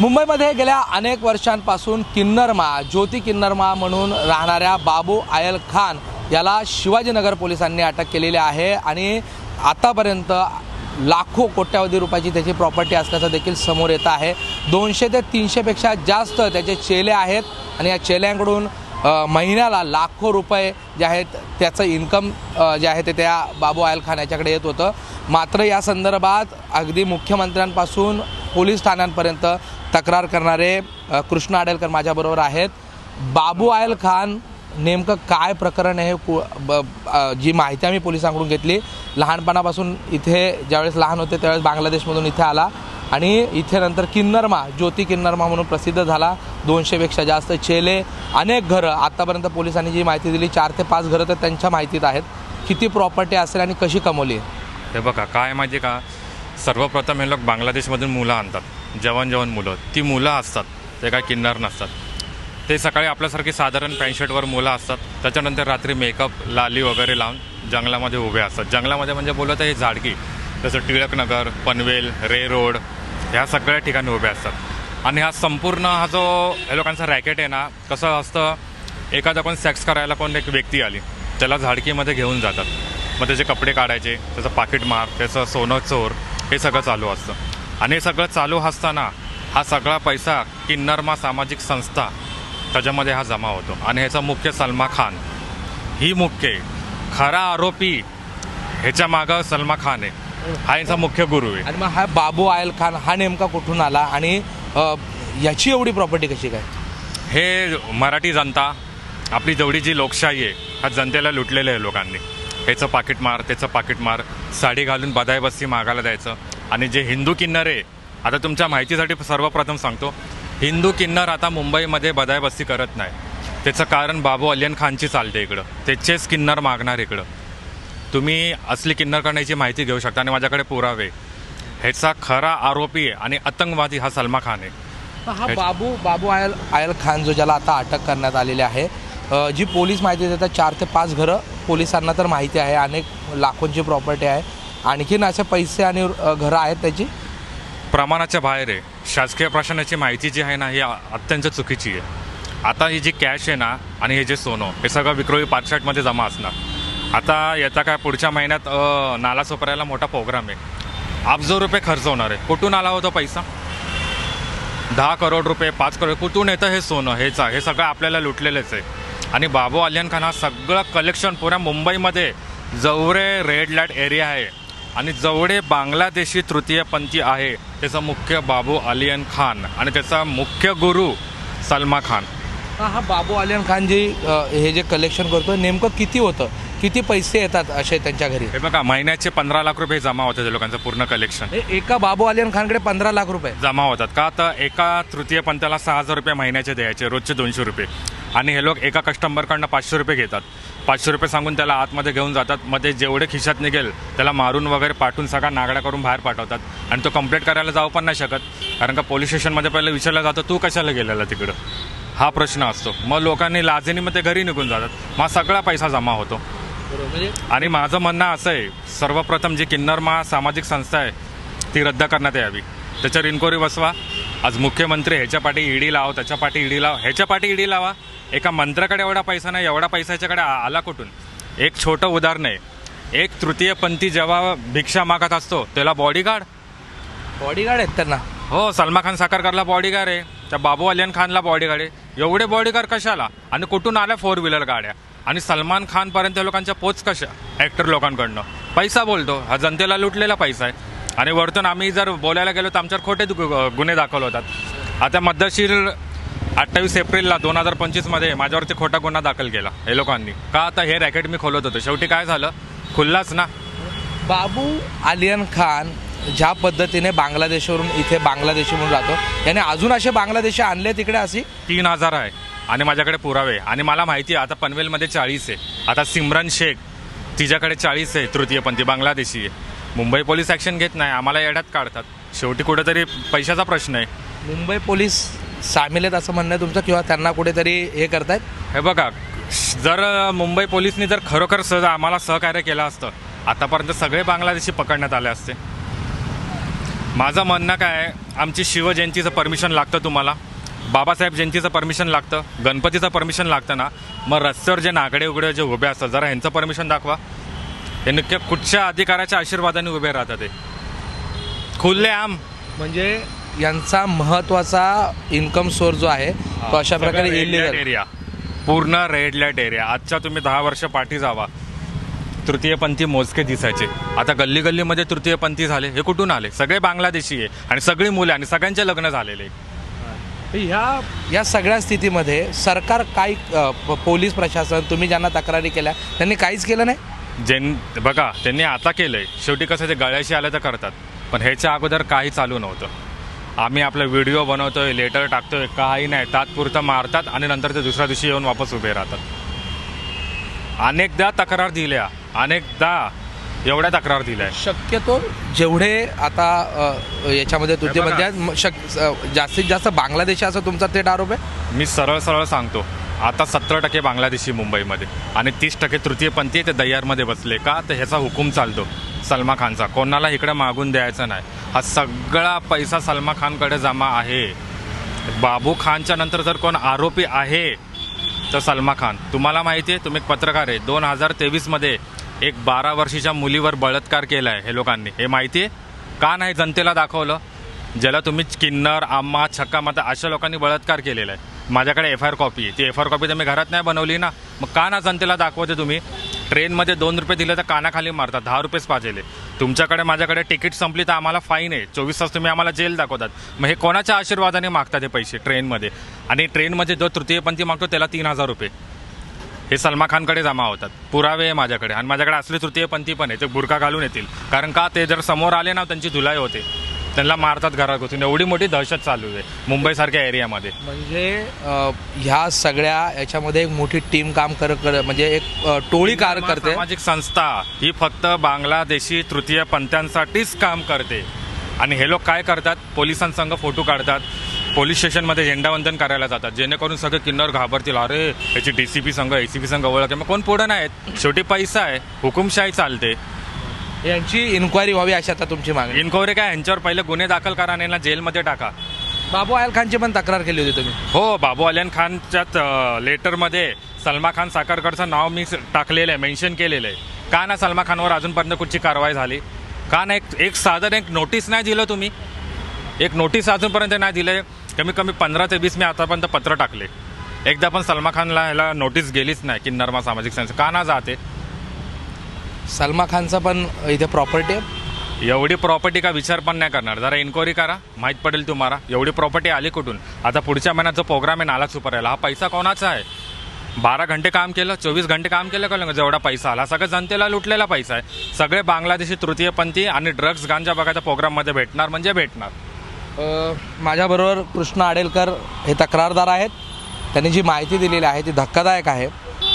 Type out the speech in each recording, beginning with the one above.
मुंबईमध्ये गेल्या अनेक वर्षांपासून किन्नरमा ज्योती किन्नरमा म्हणून राहणाऱ्या बाबू आयल खान याला शिवाजीनगर पोलिसांनी अटक केलेली आहे आणि आतापर्यंत लाखो कोट्यावधी रुपयाची त्याची प्रॉपर्टी असल्याचं देखील समोर येत आहे. दोनशे ते तीनशेपेक्षा जास्त त्याचे चेले आहेत आणि या चेल्यांकडून महिन्याला लाखो रुपये जे आहेत त्याचं इन्कम जे आहे ते त्या बाबू आयल खान याच्याकडे येत होतं. मात्र या संदर्भात अगदी मुख्यमंत्र्यांपासून पोलीस ठाण्यांपर्यंत तक्रार करणारे कृष्ण आडेलकर माझ्याबरोबर आहेत. बाबू आयल खान नेमकं काय प्रकरण आहे कु ब जी माहिती आम्ही पोलिसांकडून घेतली लहानपणापासून इथे ज्यावेळेस लहान होते त्यावेळेस बांगलादेशमधून इथे आला. आणि इथे नंतर किन्नरमा ज्योती किन्नरमा म्हणून प्रसिद्ध झाला. दोनशेपेक्षा जास्त चेले अनेक घरं आत्तापर्यंत पोलिसांनी जी माहिती दिली चार ते पाच घरं तर त्यांच्या माहितीत आहेत. किती प्रॉपर्टी असेल आणि कशी कमवली हे बघा काय माहिती का? सर्वप्रथम हे लोक बांगलादेशमधून मुलं आणतात. जवान जवान मुलं. ती मुलं असतात. ते काय किन्नर नसतात. ते सकाळी आपल्यासारखी साधारण पॅन्ट शर्टवर मुलं असतात. त्याच्यानंतर रात्री मेकअप लाली वगैरे लावून जंगलामध्ये उभे असतात. जंगलामध्ये म्हणजे बोलत आहे झाडकी जसं टिळकनगर पनवेल रे रोड ह्या सगळ्या ठिकाणी उभे असतात. आणि हा संपूर्ण हा जो हे लोकांचा रॅकेट आहे ना कसं असतं एखादा कोण सेक्स करायला कोण एक व्यक्ती आली त्याला झाडकीमध्ये घेऊन जातात. मग त्याचे कपडे काढायचे त्याचं पाकिट मार त्याचं सोनं चोर हे सगळं चालू असतं. आणि हे सगळं चालू असताना हा सगळा पैसा किन्नरमा सामाजिक संस्था त्याच्यामध्ये हा जमा होतो. आणि ह्याचा मुख्य सलमा खान. ही मुख्य आहे खरा आरोपी ह्याच्या मागं सलमा खान आहे. हा यांचा मुख्य गुरु आहे. आणि मग हा बाबू आयल खान हा नेमका कुठून आला आणि याची एवढी प्रॉपर्टी कशी काय? हे मराठी जनता आपली जेवढी जी लोकशाही आहे हा जनतेला लुटलेलं आहे लोकांनी. ह्याचं पाकिट मार त्याचं पाकिट मार साडी घालून बदाय बस्ती मागायला द्यायचं. आणि जे हिंदू किन्नर आहे आता तुमच्या माहितीसाठी सर्वप्रथम सांगतो हिंदू किन्नर आता मुंबईमध्ये बदाय बस्ती करत नाही. त्याचं कारण बाबू अलियन खानची चालते इकडं. त्याचेच किन्नर मागणार इकडं. तुम्ही असली किन्नर करण्याची माहिती घेऊ शकता आणि माझ्याकडे पुरावे ह्याचा खरा आरोपी आहे आणि आतंकवादी हा सलमा खान आहे. हा बाबू बाबू आयल आयल खान जो ज्याला आता अटक करण्यात आलेली आहे जी पोलीस माहिती देतात चार ते पाच घरं पोलिसांना तर माहिती आहे अनेक लाखोंची प्रॉपर्टी आहे. आणखीन असे पैसे आणि घरं आहेत त्याची? प्रमाणाच्या बाहेर आहे. शासकीय प्रशासनाची माहिती जी आहे ना ही अत्यंत चुकीची आहे. आता ही जी कॅश आहे ना आणि हे जे सोनं हे सगळं विक्रोळी पाचशाटमध्ये जमा असणार. आता येता काय पुढच्या महिन्यात नाला सोपरायला मोठा प्रोग्राम आहे. अब्जो रुपये खर्च होणार आहे. कुठून आला होता पैसा? दहा करोड रुपये पाच करोड कुठून येतं हे सोनं हेचा हे सगळं आपल्याला लुटलेलंच आहे. आणि बाबू अलियन खान हा सगळं कलेक्शन पुऱ्या मुंबईमध्ये जवळे रेड लाइट एरिया आहे. आणि जवळे बांगलादेशी तृतीयपंथी आहे. त्याचा मुख्य बाबू अलियन खान आणि त्याचा मुख्य गुरु सलमा खान. हा बाबू आलियन खान जी हे जे कलेक्शन करतो नेमकं किती होतं? किती पैसे येतात असे त्यांच्या घरी? हे बघा महिन्याचे पंधरा लाख रुपये जमा होतात त्या लोकांचं पूर्ण कलेक्शन हे एका बाबू आलियन खानकडे पंधरा लाख रुपये. जमा होतात. का? तर एका तृतीयपंथाला सहा हजार रुपये महिन्याचे द्यायचे रोजचे दोनशे रुपये. आणि हे लोक एका कस्टमरकडनं पाचशे रुपये घेतात. पाचशे रुपये सांगून त्याला आतमध्ये घेऊन जातात. मग ते जेवढे खिशात निघेल त्याला मारून वगैरे पाठवून सगळा नागडा करून बाहेर पाठवतात. आणि तो कंप्लेंट करायला जाऊ पण नाही शकत. कारण का पोलीस स्टेशनमध्ये पहिलं विचारलं जातं तू कशाला गेलेला तिकडं? हा प्रश्न असतो. मग लोकांनी लाजेनी मग ते घरी निघून जातात. मग सगळा पैसा जमा होतो. म्हणजे? आणि माझं म्हणणं असं आहे सर्वप्रथम जी किन्नरमा सामाजिक संस्था आहे ती रद्द करण्यात यावी. त्याच्यावर इन्क्वायरी बसवा. आज मुख्यमंत्री ह्याच्या पाठी ईडी लाव त्याच्या पाठी ईडी लाव. ह्याच्या पाठी ईडी लावा. एका मंत्र्याकडे एवढा पैसा नाही एवढा आ- आला कुठून? एक छोटं उदाहरण आहे. एक तृतीयपंथी जेव्हा भिक्षा मागत असतो त्याला बॉडीगार्ड बॉडीगार्ड आहेत त्यांना. हो सलमा खान साकारकरला बॉडीगार्ड आहे. त्या बाबू अलियन खानला बॉडीगार्ड आहे. एवढे बॉडीगार्ड कशाला? आणि कुठून आल्या फोर व्हीलर गाड्या? आणि सलमान खानपर्यंत लोकांच्या पोच कशा? ॲक्टर लोकांकडनं. पैसा बोलतो. हा जनतेला लुटलेला पैसा आहे. आणि वरतून आम्ही जर बोलायला गेलो तर आमच्यावर खोटे गुन्हे दाखल होतात. आता मध्यशीर अठ्ठावीस एप्रिलला दोन हजार पंचवीसमध्ये माझ्यावरती खोटा गुन्हा दाखल केला हे लोकांनी. का आता हे रॅकेट मी खोलत होतो? शेवटी काय झालं? खुल्लाच ना. बाबू आलियन खान ज्या पद्धतीने बांगलादेशवरून इथे बांगलादेशी म्हणून राहतो याने अजून असे बांगलादेशी आणले तिकडे अशी? तीन हजार आहे. आणि माझ्याकडे पुरावे. आणि मला माहिती आहे आता पनवेलमध्ये चाळीस आहे. आता सिमरन शेख तिच्याकडे चाळीस आहे तृतीयपंथी बांगलादेशी आहे. मुंबई पोलीस ॲक्शन घेत नाही आम्हाला येड्यात काढतात. शेवटी कुठेतरी पैशाचा प्रश्न आहे. मुंबई पोलीस सामील आहेत असं म्हणणं आहे तुमचं किंवा त्यांना कुठेतरी हे करतायत? हे बघा जर मुंबई पोलिसनी जर खरोखर सहज आम्हाला सहकार्य केलं असतं आतापर्यंत सगळे बांगलादेशी पकडण्यात आले असते. माझं म्हणणं काय आहे आमची शिवजयंतीचं परमिशन लागतं तुम्हाला. बाबासाहेब जयंतीचं परमिशन लागतं गणपतीचं परमिशन लागतं ना. मग रस्त्यावर जे नागडे उघडे जे उभे असतात जरा ह्यांचं परमिशन दाखवा. हे नक्की कुठच्या अधिकाराच्या आशीर्वादाने उभे राहतात ते. खुल्ले आम. म्हणजे यांचा महत्त्वाचा इन्कम सोर्स जो आहे तो अशा प्रकारे इलिगल. एरिया पूर्ण रेड लाइट एरिया आजच्या तुम्ही दहा वर्ष पाठी जावा. तृतीयपंथी मोजके दिसायचे. आता गल्ली गल्लीमध्ये तृतीयपंथी झाले हे कुठून आले? सगळे बांगलादेशी आहे आणि सगळी मुले आणि सगळ्यांचे लग्न झालेले ह्या या सगळ्या स्थितीमध्ये सरकार काय अ, प- पोलीस प्रशासन तुम्ही ज्यांना तक्रारी केल्या त्यांनी काहीच केलं नाही? जेन बघा त्यांनी आता केलंय. शेवटी कसं ते गळ्याशी आलं तर करतात. पण ह्याच्या अगोदर काही चालू नव्हतं. आम्ही आपला व्हिडिओ बनवतोय लेटर टाकतोय काही नाही. तात्पुरतं मारतात आणि नंतर ते दुसऱ्या दिवशी येऊन वापस उभे राहतात. अनेकदा तक्रार दिल्या. अनेकदा एवढ्या तक्रार दिल्या. शक्यतो जेवढे आता याच्यामध्ये तृतीयमध्ये आहेत, म- शक जास्तीत जास्त बांगलादेशी असं तुमचा थेट आरोप आहे? मी सरळ सरळ सांगतो. आता सत्तर टक्के बांगलादेशी मुंबईमध्ये आणि तीस टक्के तृतीयपंथी ते दय्यारमध्ये बसले का? तर ह्याचा हुकूम चालतो. सलमा खानचा. कोणाला इकडे मागून द्यायचा नाही. हा सगळा पैसा सलमा खानकडे जमा आहे. बाबू खानच्या नंतर जर कोण आरोपी आहे तर सलमा खान. तुम्हाला माहिती आहे तुम्ही एक पत्रकार आहे. दोन हजार तेवीसमध्ये एक बारा वर्षीच्या मुलीवर बलात्कार केला आहे हे लोकांनी. हे माहिती आहे? का नाही जनतेला दाखवलं? ज्याला तुम्ही किन्नर आम्मा छक्का माता अशा लोकांनी बलात्कार केलेला आहे. माझ्याकडे एफ आय आर कॉपी आहे. ती एफ आय आर कॉपी तर मी घरात नाही बनवली ना. मग का ना जनतेला दाखवते तुम्ही? ट्रेनमध्ये दोन रुपये दिले तर कानाखाली मारतात दहा रुपयेच पाहिजे तुमच्याकडे माझ्याकडे तिकीट संपली तर आम्हाला फाईन आहे. चोवीस तास तुम्ही आम्हाला जेल दाखवतात. मग हे कोणाच्या आशीर्वादाने मागतात हे पैसे ट्रेनमध्ये? आणि ट्रेनमध्ये जो तृतीयपंथी मागतो त्याला तीन हजार रुपये. हे सलमा खानकडे जमा होतात. पुरावे आहे माझ्याकडे. आणि माझ्याकडे असले तृतीयपंथी पण आहे. ते बुरका घालून येतील. कारण का? ते जर समोर आले ना त्यांची धुलाई होते. त्यांना मारतात घरात घुसून एवढी मोठी दहशत चालू आहे मुंबईसारख्या एरियामध्ये. म्हणजे ह्या सगळ्या याच्यामध्ये एक मोठी टीम काम कर कर- म्हणजे एक अ, टोळी कार करते. सामाजिक संस्था ही फक्त बांगलादेशी तृतीय पंथांसाठीच काम करते. आणि हे लोक काय करतात? पोलिसांसंग फोटो काढतात. पोलीस स्टेशनमध्ये झेंडावंदन करायला जातात. जेणेकरून सगळे किन्नर घाबरतील. अरे याची डी सी पी संघ ए सी पी संघ ओळख आहे. मग कोण पुढं नाहीत शेवटी पैसा आहे. हुकुमशाही चालते. यांची इन्क्वायरी व्हावी अशी आता तुमची मागणी. इन्क्वायरी काय? यांच्यावर पहिले गुन्हे दाखल करा आणि यांना जेलमध्ये टाका. बाबू आयल खानची पण तक्रार केली होती तुम्ही. हो बाबू अलियान खानच्यात अ, लेटरमध्ये सलमा खान साखरकरचं नाव मी टाकलेलं आहे मेन्शन केलेलं आहे. का ना सलमा खानवर अजूनपर्यंत कुठची कारवाई झाली? का ना एक एक साधारण एक नोटीस नाही दिलं तुम्ही? एक नोटीस अजूनपर्यंत नाही दिलं कमी कमी पंधरा ते वीस मी आतापर्यंत पत्र टाकले. एकदा पण सलमा खानला ह्याला नोटीस गेलीच नाही की नर्मा सामाजिक संस्था का ना जाते? सलमा खानचा पण इथे प्रॉपर्टी आहे. एवढी प्रॉपर्टी का विचार पण नाही करणार? जरा इन्क्वायरी करा. माहीत पडेल तुम्हाला. एवढी प्रॉपर्टी आली कुठून? आता पुढच्या महिन्यात जो प्रोग्राम आहे नाला सुपरायला हा पैसा कोणाचा आहे? बारा घंटे काम केलं चोवीस घंटे काम केलं का जेवढा पैसा आला. सगळं जनतेला लुटलेला पैसा आहे. सगळे बांगलादेशी तृतीयपंथी आणि ड्रग्ज गांजा बघायचा प्रोग्राममध्ये भेटणार म्हणजे भेटणार. माझ्याबरोबर कृष्ण आडेलकर हे तक्रारदार आहेत. त्यांनी जी माहिती दिलेली आहे ती धक्कादायक आहे.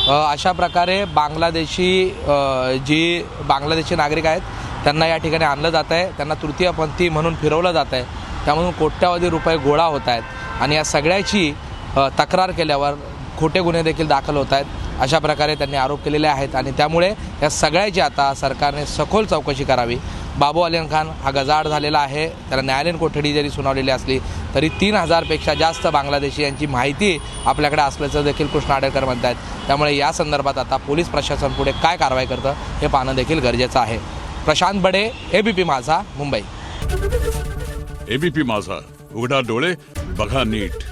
अशा प्रकारे बांगलादेशी जी बांगलादेशी नागरिक आहेत त्यांना या ठिकाणी आणलं जात आहे. त्यांना तृतीयपंथी म्हणून फिरवलं जात आहे. त्यामधून कोट्यावधी रुपये गोळा होत आहेत. आणि या सगळ्याची तक्रार केल्यावर खोटे गुन्हे देखील दाखल होत आहेत. अशा प्रकारे त्यांनी आरोप केलेले आहेत. आणि त्यामुळे या सगळ्याची आता सरकारने सखोल चौकशी करावी. बाबू अलियान खान हा गजाआड झालेला आहे. त्याला न्यायालयीन कोठडी जरी सुनावलेली असली तरी तीन हजारपेक्षा जास्त बांगलादेशी यांची माहिती आपल्याकडे असल्याचं देखील कृष्ण आडेकर म्हणत आहेत. त्यामुळे या संदर्भात आता पोलीस प्रशासन पुढे काय कारवाई करतं हे पाहणं देखील गरजेचं आहे. प्रशांत बडे एबीपी माझा मुंबई. एबीपी माझा. उघडा डोळे बघा नीट.